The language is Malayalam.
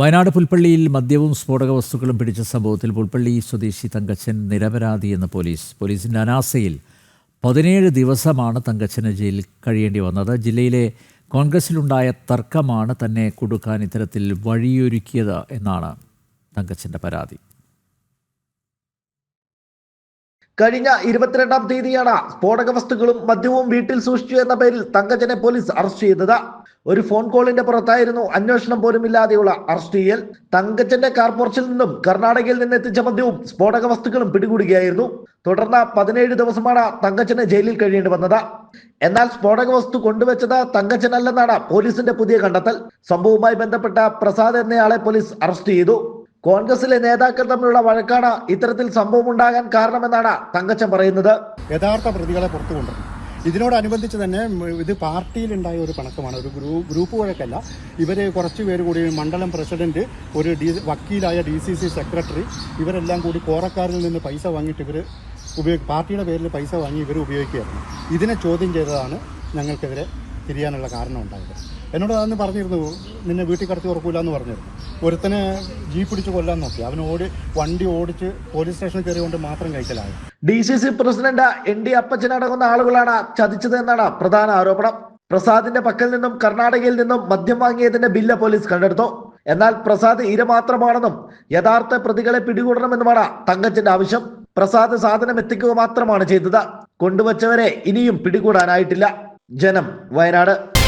വയനാട് പുൽപ്പള്ളിയിൽ മദ്യവും സ്ഫോടക വസ്തുക്കളും പിടിച്ച സംഭവത്തിൽ പുൽപ്പള്ളി സ്വദേശി തങ്കച്ചൻ നിരപരാധി നിരപരാധിയെന്ന് പോലീസ്. പോലീസിന്റെ അനാസയിൽ പതിനേഴ് ദിവസമാണ് തങ്കച്ചന് ജയിലിൽ കഴിയേണ്ടി വന്നത്. ജില്ലയിലെ കോൺഗ്രസിലുണ്ടായ തർക്കമാണ് തന്നെ കൊടുക്കാൻ ഇത്തരത്തിൽ വഴിയൊരുക്കിയത് എന്നാണ് തങ്കച്ചന്റെ പരാതി. കഴിഞ്ഞ ഇരുപത്തിരണ്ടാം തീയതിയാണ് സ്ഫോടക വസ്തുക്കളും മദ്യവും വീട്ടിൽ സൂക്ഷിച്ചു എന്ന പേരിൽ തങ്കജനെ പോലീസ് അറസ്റ്റ് ചെയ്തത്. ഒരു ഫോൺ കോളിന്റെ പുറത്തായിരുന്നു അന്വേഷണം പോലും ഇല്ലാതെയുള്ള അറസ്റ്റ് ചെയ്യൽ. തങ്കച്ചന്റെ കാർ പോർച്ചിൽ നിന്നും കർണാടകയിൽ നിന്ന് എത്തിച്ച മദ്യവും സ്ഫോടക വസ്തുക്കളും പിടികൂടുകയായിരുന്നു. തുടർന്ന് പതിനേഴ് ദിവസമാണ് തങ്കച്ചന് ജയിലിൽ കഴിയേണ്ടി വന്നത്. എന്നാൽ സ്ഫോടക വസ്തു കൊണ്ടുവച്ചത് തങ്കച്ചനല്ലെന്നാണ് പോലീസിന്റെ പുതിയ കണ്ടെത്തൽ. സംഭവവുമായി ബന്ധപ്പെട്ട പ്രസാദ് എന്നയാളെ പോലീസ് അറസ്റ്റ് ചെയ്തു. കോൺഗ്രസിലെ നേതാക്കൾ തമ്മിലുള്ള വഴക്കാണ് ഇത്തരത്തിൽ സംഭവം ഉണ്ടാകാൻ കാരണമെന്നാണ് തങ്കച്ചൻ പറയുന്നത്. യഥാർത്ഥ പ്രതികളെ പുറത്തു കൊണ്ടുവരണം. ഇതിനോടനുബന്ധിച്ച് തന്നെ ഇത് പാർട്ടിയിൽ പാർട്ടിയിലുണ്ടായ ഒരു പണക്കമാണ്. ഒരു ഗ്രൂ ഗ്രൂപ്പ് വഴക്കല്ല. ഇവർ കുറച്ച് പേര് കൂടി മണ്ഡലം പ്രസിഡന്റ് ഒരു ഡി വക്കീലായ ഡി സി സി സെക്രട്ടറി ഇവരെല്ലാം കൂടി കോറക്കാരിൽ നിന്ന് പൈസ വാങ്ങിയിട്ട് ഇവർ ഉപയോഗി പാർട്ടിയുടെ പേരിൽ പൈസ വാങ്ങി ഇവർ ഉപയോഗിക്കുകയായിരുന്നു. ഇതിനെ ചോദ്യം ചെയ്തതാണ് ഞങ്ങൾക്കെതിരെ തിരിയാനുള്ള കാരണം ഉണ്ടായത്. എന്നോട് അന്ന് പറഞ്ഞിരുന്നു നിന്നെ വീട്ടിൽ കടത്തി ഉറക്കൂല എന്ന് പറഞ്ഞിരുന്നു ഒരുത്തനെ ജീപ്പ് പിടിച്ച് കൊല്ലാൻ നോക്കി. അവൻ ഓടി വണ്ടി ഓടിച്ച് പോലീസ് സ്റ്റേഷനിൽ കയറിയുകൊണ്ട് മാത്രം കഴിക്കലായി. D C C president N D Appachan അടങ്ങുന്ന ആളുകളാണ് ചതിച്ചത് എന്നാണ് പ്രധാന ആരോപണം. പ്രസാദിന്റെ പക്കൽ നിന്നും കർണാടകയിൽ നിന്നും മദ്യം വാങ്ങിയതിന്റെ ബില്ല് പോലീസ് കണ്ടെടുത്തു. എന്നാൽ പ്രസാദ് ഇര മാത്രമാണെന്നും യഥാർത്ഥ പ്രതികളെ പിടികൂടണമെന്നുമാണ് തങ്കച്ചന്റെ ആവശ്യം. പ്രസാദ് സാധനം എത്തിക്കുക മാത്രമാണ് ചെയ്തത്. കൊണ്ടുവച്ചവരെ ഇനിയും പിടികൂടാനായിട്ടില്ല. ജനം വയനാട്.